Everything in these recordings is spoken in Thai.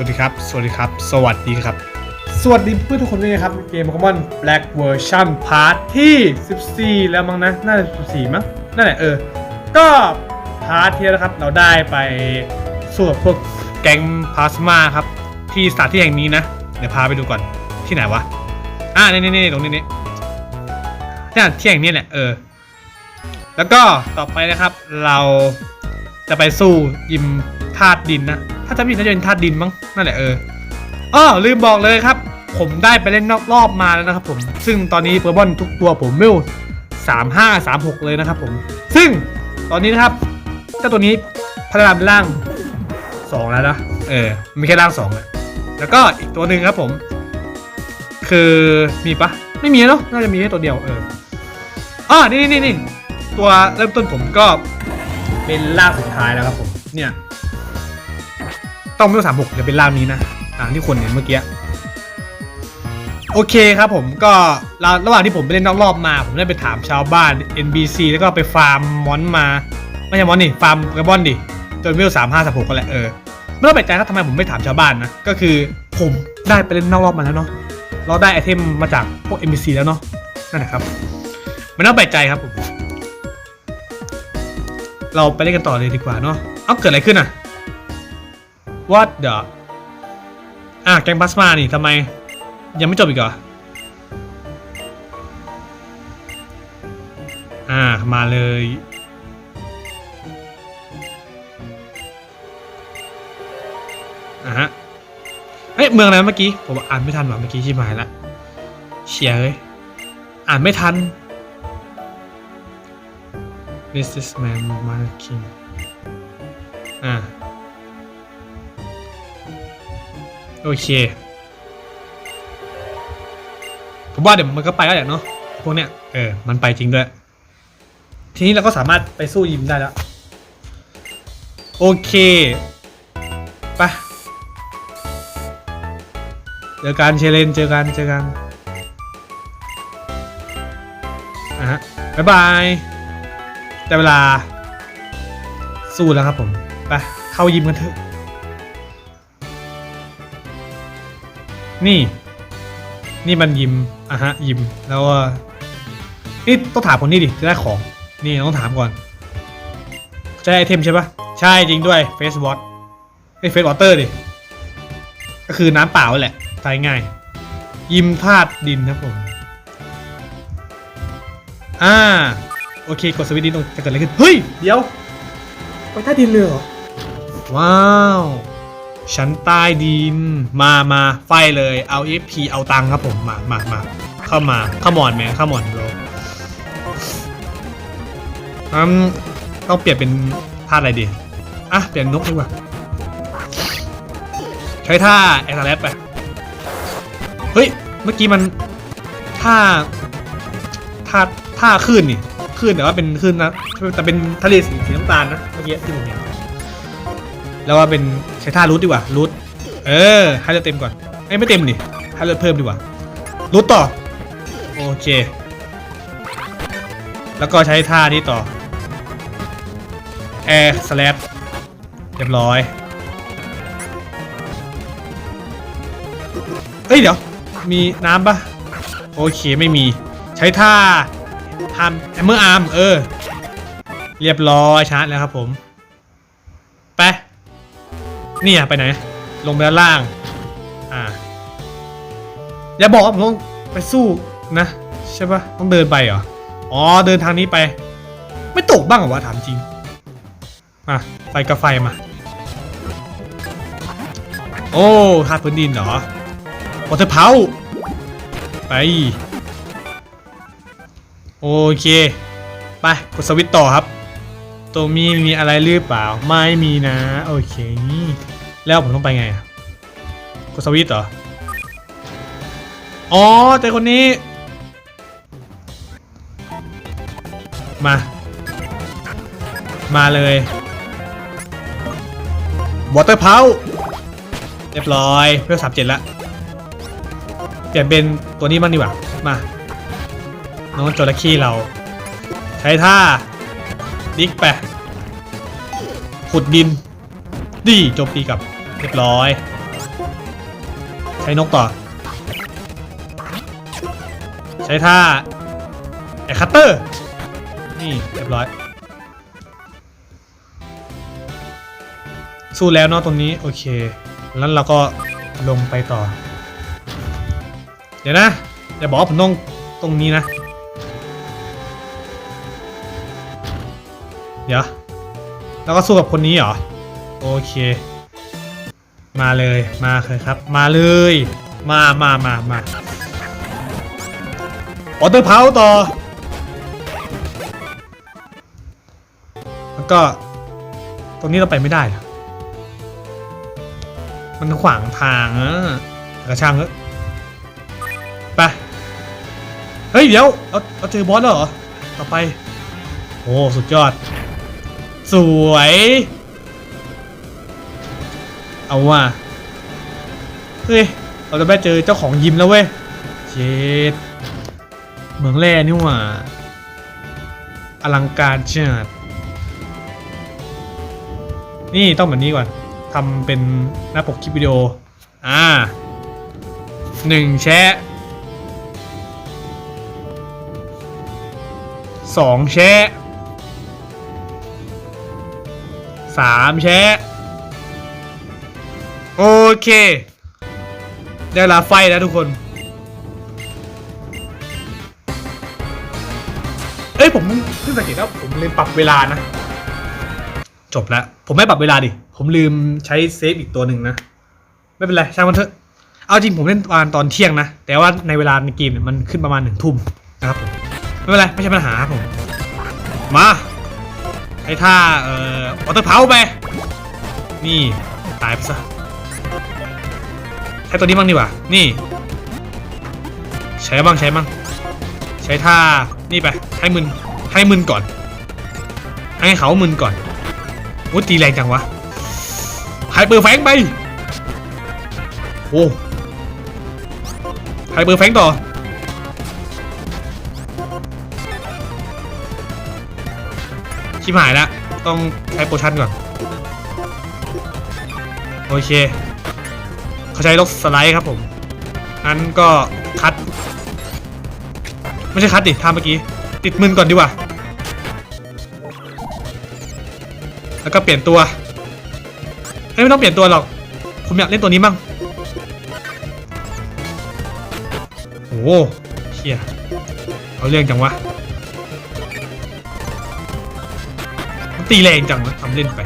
วัสดีครับ สวัสดีครับ สวัสดีครับ สวัสดีเพื่อนทุกคนด้วยนะครับ เกม Pokemon Black Version Part ที่ 14 แล้วมั้งนะ น่าจะ 14 มั้ง นั่นแหละเออ ก็พาร์ทที่แล้วนะครับ เราได้ไปสู้กับพวกแก๊งพลาสมาครับ ที่สถานที่แห่งนี้นะ เดี๋ยวพาไปดูก่อน ที่ไหนวะ อ่านี่นี่นี่ตรงนี้นี่ที่ที่แห่งนี้แหละ เออ แล้วก็ต่อไปนะครับ เราจะไปสู้ยิมธาตุดินนะ ถ้าจะมผิดน่าจะเป็นธาตุดินมั้งนั่นแหละเอออ้อลืมบอกเลยครับ ผมได้ไปเล่นนอกรอบมาแล้วนะครับผม ซึ่งตอนนี้โปเกมอนทุกตัวผมเมลสามห้าสามหกเลยนะครับผม ซึ่งตอนนี้นะครับเจ้าตัวนี้พัฒนาเป็นร่างสองแล้วนะเออไม่แค่ร่างสองอะแล้วก็อีกตัวหนึ่งครับผม คือมีปะไม่มีเนาะน่าจะมีแค่ตัวเดียวเอออ่านี่นี่นี่ตัวเริ่มต้นผมก็เป็นร่างสุดท้ายแล้วครับผมเนี่ย ต้องไม่ต้องสามหกจะเป็นร่างนี้นะตามที่คนเห็นเมื่อกี้โอเคครับผมก็ระระหว่างที่ผมไปเล่นนอกรอบมา ผมได้ไปถามชาวบ้าน NBC แล้วก็ไปฟาร์มมอนมา ไม่ใช่มอนนี่ฟาร์มกระบอนดิจนเวสามห้าสามหกก็แหละเออไม่ต้องแปลกใจครับทำไมผมไม่ถามชาวบ้านนะก็คือผมได้ไปเล่นนอกรอบมาแล้วเนาะเราได้ไอเทมมาจากพวก NBC แล้วเนาะนั่นแหละครับไม่ต้องแปลกใจครับผมเราไปเล่นกันต่อเลยดีกว่าเนาะเอาเกิดอะไรขึ้นอะ What the อะแกงพลาสมานี่ทำไม ยังไม่จบอีกเหรอ อ่ามาเลย อะฮะ เฮ้ย เมืองอะไรเมื่อกี้ ผมอ่านไม่ทันว่ะเมื่อกี้ชิบหายละเชียเลยอ่านไม่ทัน businessman marking อ่า เค ผมว่าเดี๋ยวมันก็ไปแล้วแหละเนาะพวกเนี้ยเออมันไปจริงด้วย ทีนี้เราก็สามารถไปสู้ยิมได้แล้ว โอเคไปเจอกันเชเลนเจอกันเจอกันอะฮะบ๊ายบายแต่เวลาสู้แล้วครับผมไปเข้ายิมกันเถอะ นี่ นี่มันยิมอะฮะยิมแล้วก็นี่ต้องถามคนนี้ดิจะได้ของ นี่ต้องถามก่อนจะได้ไอเทมใช่ปะใช่จริงด้วยเฟสวอตไอเฟสวอเตอร์ดิก็คือน้ำเปล่าแหละใช้ง่าย ยิมธาตุดินครับผมอ่าโอเคกดสวิตช์ดินตรงจะเกิดอะไรขึ้นเฮ้ยเดี๋ยวไปใต้ดินเลยเหรอว้าว ชั้นใต้ดิน มามาไฟเลย เอา FP เอาตังครับผม มามามาเข้ามาเข้ามอนแมเข้ามอนโรอืมต้องเปลี่ยนเป็นท่าอะไรดี อะ เปลี่ยนนกดีกว่า ใช้ท่าแอคแลไป เฮ้ย เมื่อกี้มันท่าท่าท่าคลื่นนี่คลื่นแต่ว่าเป็นคลื่นนะ แต่เป็นทะเลสีน้ำตาลนะ เมื่อกี้ที่ผมเห็น แล้วว่าเป็นใช้ท่ารูทดีกว่ารูทเออให้เราเต็มก่อนเอ้ไม่เต็มนี่ให้เราเพิ่มดีกว่ารูทต่อโอเค แล้วก็ใช้ท่านี้ต่อแอร์สแลปเรียบร้อยเฮ้ยเดี๋ยว มีน้ำปะโอเคไม่มีใช้ท่าทำแอมเมอร์อาร์มเออ เรียบร้อยชาร์จแล้วครับผม เนี่ยไปไหน ลงไปด้านล่าง อ่า อย่าบอกว่าผมต้องไปสู้นะ ใช่ปะต้องเดินไปเหรอ อ๋อ เดินทางนี้ไป ไม่ตกบ้างเหรอวะถามจริงอะไฟกับไฟมา โอ้ธาตุพื้นดินเหรอวอเตอร์เพาไป โอเค ไป กดสวิตช์ต่อครับ ตัวมีมีอะไรหรือเปล่า ไม่มีนะ โอเค แล้วผมต้องไปไงกดสวิตช์เหรอ อ๋อแต่คนนี้ มา มาเลยวอเตอร์เพาเรียบร้อยเพื่อสามเจ็ดละเปลี่ยนเป็นตัวนี้บ้างดีกว่า มา น้องจระเข้เรา ใช้ท่า ดิกไปขุดดิน ดีโจมตีกับเรียบร้อย ใช้นกต่อ ใช้ท่าไอคัตเตอร์ นี่เรียบร้อย สู้แล้วเนาะตรงนี้ โอเค แล้วเราก็ลงไปต่อ เดี๋ยวนะ อย่าบอกว่าผมต้องตรงนี้นะ เดี๋ยวแล้วก็สู้กับคนนี้เหรอ โอเค มาเลยมาเลยครับ มาเลย มามามามาออเตอร์เพาต่อ แล้วก็ ตรงนี้เราไปไม่ได้เหรอมันขวางทางอะกระช่างเถอะไป เฮ้ย เดี๋ยว เราเราเจอบอสแล้วเหรอ ต่อไป โอ้ สุดยอด สวย เอาว่ะเฮ้ย เราจะได้เจอเจ้าของยิมแล้วเว้ยเจ็ดเหมืองแร่นี่หว่า อลังการเชิดนี่ต้องแบบนี้ก่อนทำเป็นหน้าปกคลิปวิดีโอ อ่าหนึ่งแชะสองแชะ สามแชะโอเค ได้เวลาไฟแล้วทุกคน เอ้ยผมเพิ่งสังเกตว่าผมลืมปรับเวลานะ จบแล้ว ผมไม่ปรับเวลาดิ ผมลืมใช้เซฟอีกตัวหนึ่งนะ ไม่เป็นไร ช่างมันเถอะ เอาจริงผมเล่นตอนตอนเที่ยงนะ แต่ว่าในเวลาในเกมเนี่ยมันขึ้นประมาณหนึ่งทุ่มนะครับผม ไม่เป็นไร ไม่ใช่ปัญหาครับผม มา ให้ท่าเอ่อออเตอร์เพาไป นี่ ตายไปซะ ใช้ตัวนี้บ้างดีกว่า นี่ ใช้บ้างใช้บ้าง ใช้ท่า นี่ไป ให้มึน ให้มึนก่อน ให้เขามึนก่อนวุ้ตีแรงจังวะไฮเปอร์แฟงไป โอ้ไฮเปอร์แฟงต่อ ชิบหายแล้ว ต้องใช้โปรชั่นก่อน โอเค เขาใช้ล็อกสไลด์ครับผมงั้นก็คัด ไม่ใช่คัดดิทำเมื่อกี้ ติดมือก่อนดีกว่า แล้วก็เปลี่ยนตัวไม่ต้องเปลี่ยนตัวหรอก ผมอยากเล่นตัวนี้มั่งโอ้เชี่ยเอาเรื่องจังวะ ตีแรงจังวะทำเล่นไป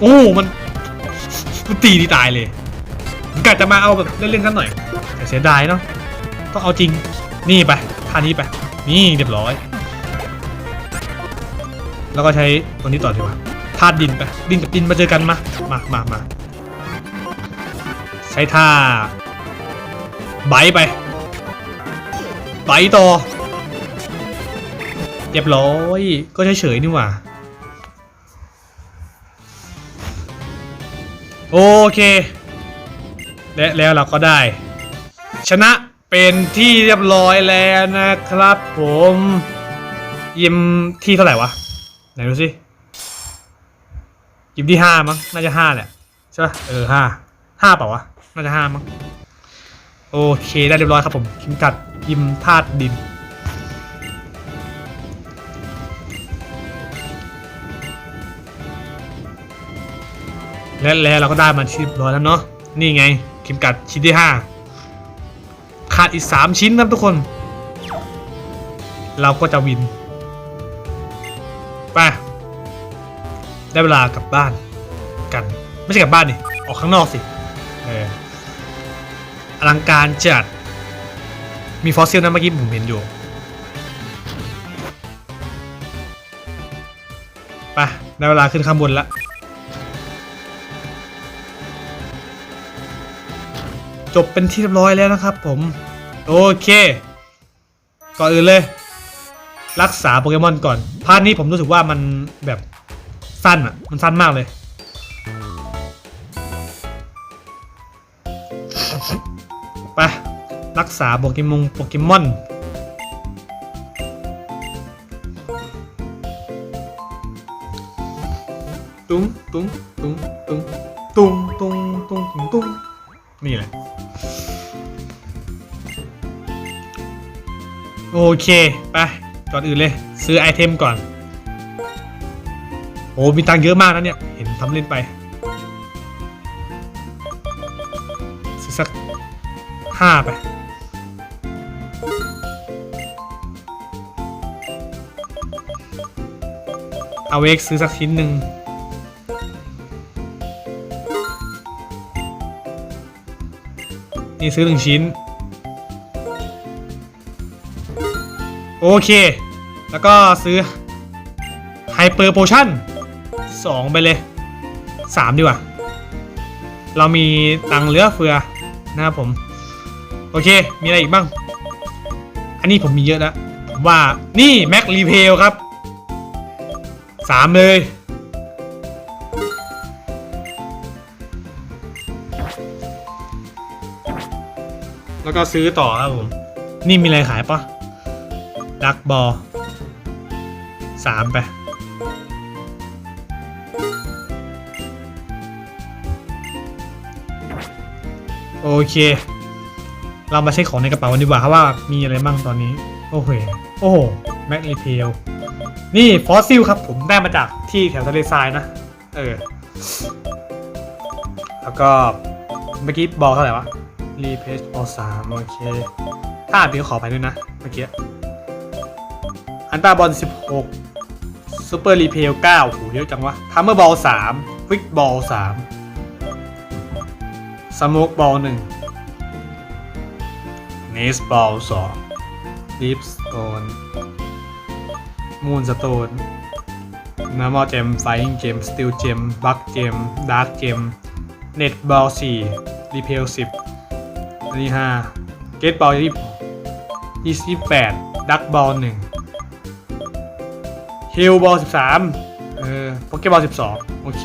โอ้มันมันตีดีตายเลยผมกะจะมาเอาแบบเล่นๆสักหน่อยแต่เสียดายเนาะต้องเอาจริงนี่ไปท่านี้ไป นี่เรียบร้อย แล้วก็ใช้ตัวนี้ต่อดีกว่าธาตุดินไปดินกับดินมาเจอกันมามามามาใช้ท่าไบไปไบต่อ เรียบร้อย ก็เฉยๆนี่หว่า โอเค และแล้วเราก็ได้ ชนะเป็นที่เรียบร้อยแล้วนะครับผมยิมที่เท่าไหร่วะ ไหนดูสิยิมที่ห้ามั้ง น่าจะห้าแหละใช่ปะเออห้าห้าเปล่าวะ น่าจะห้ามั้ง โอเค ได้เรียบร้อยครับผมคิมกัดยิมธาตุดิน และแล้วเราก็ได้มาที่เรียบร้อยแล้วเนาะนี่ไงเข็มกัดชิ้นที่ห้าขาดอีกสามชิ้นครับทุกคน เราก็จะวินไปได้เวลากลับบ้านกัน ไม่ใช่กลับบ้านดิออกข้างนอกสิเอออลังการจัดมีฟอสซิลนะเมื่อกี้ผมเห็นอยู่ไปได้เวลาขึ้นข้างบนและ จบเป็นที่เรียบร้อยแล้วนะครับผมโอเคก่อนอื่นเลย รักษาโปเกมอนก่อนพาร์ทนี้ผมรู้สึกว่ามันแบบสั้นอะมันสั้นมากเลย ไป รักษาโปเกมงโปเกมอนตุ้งตุ้ง โอเค ไป ก่อนอื่นเลย ซื้อไอเทมก่อน โอ้มีตังเยอะมากนะเนี่ย เห็นทำเล่นไป ซื้อสักห้าไป เอาเวกซื้อสักชิ้นหนึ่งนี่ซื้อหนึ่งชิ้น โอเค แล้วก็ซื้อไฮเปอร์โพชั่นสองไปเลยสามดีกว่า เรามีตังค์เหลือเฟือนะครับผม โอเค มีอะไรอีกบ้าง อันนี้ผมมีเยอะแล้วผมว่านี่ แม็กรีเพลครับสามเลย แล้วก็ซื้อต่อครับผม นี่มีอะไรขายปะ ดักบอลสามไปโอเค เรามาเช็คของในกระเป๋าดีกว่าครับว่ามีอะไรบ้างตอนนี้ โอ้โหโอ้โหแมกรีเพลนี่ฟอสซิลครับผมได้มาจากที่แถวทะเลทรายนะ เออ แล้วก็เมื่อกี้บอลเท่าไหร่วะรีเพจบอสามโอเค ถ้าอ่านผิดขออภัยด้วยนะ เมื่อกี้ อันตาบอลสิบหกซูเปอร์รีเพลเก้าโหเยอะจังวะทัมเมอร์บอลสามควิกบอลสามสโมกบอลหนึ่งเนสบอลสองลิฟสโตนมูนสโตนนามอเจมไฟอิงเจมสติลเจมบัคเจมดาร์กเจมเน็ตบอลสี่รีเพลสิบอันนี้ห้าเกตบอลยี่ยี่สิบแปดดักบอลหนึ่ง ฮิลบอล13 เออโปเกบอล12 โอเค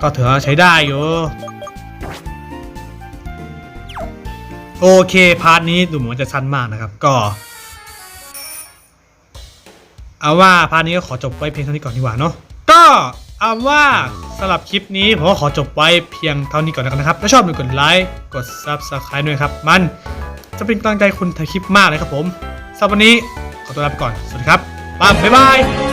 ก็เถอว่าใช้ได้อยู่ โอเค พาร์ทนี้ดูเหมือนจะสั้นมากนะครับ ก็ เอาว่าพาร์ทนี้ก็ขอจบไว้เพียงเท่านี้ก่อนดีกว่าเนาะ ก็เอาว่าสำหรับคลิปนี้ผมก็ขอจบไว้เพียงเท่านี้ก่อนนนะครับ ถ้าชอบอย่าลืมกดไลค์ กด Subscribe ด้วยครับ มัน จะเป็นกำลังใจคุณถ่ายคลิปมากเลยครับผมสำหรับวันนี้ขอตัวลาไปก่อน สวัสดีครับบ๊ายบาย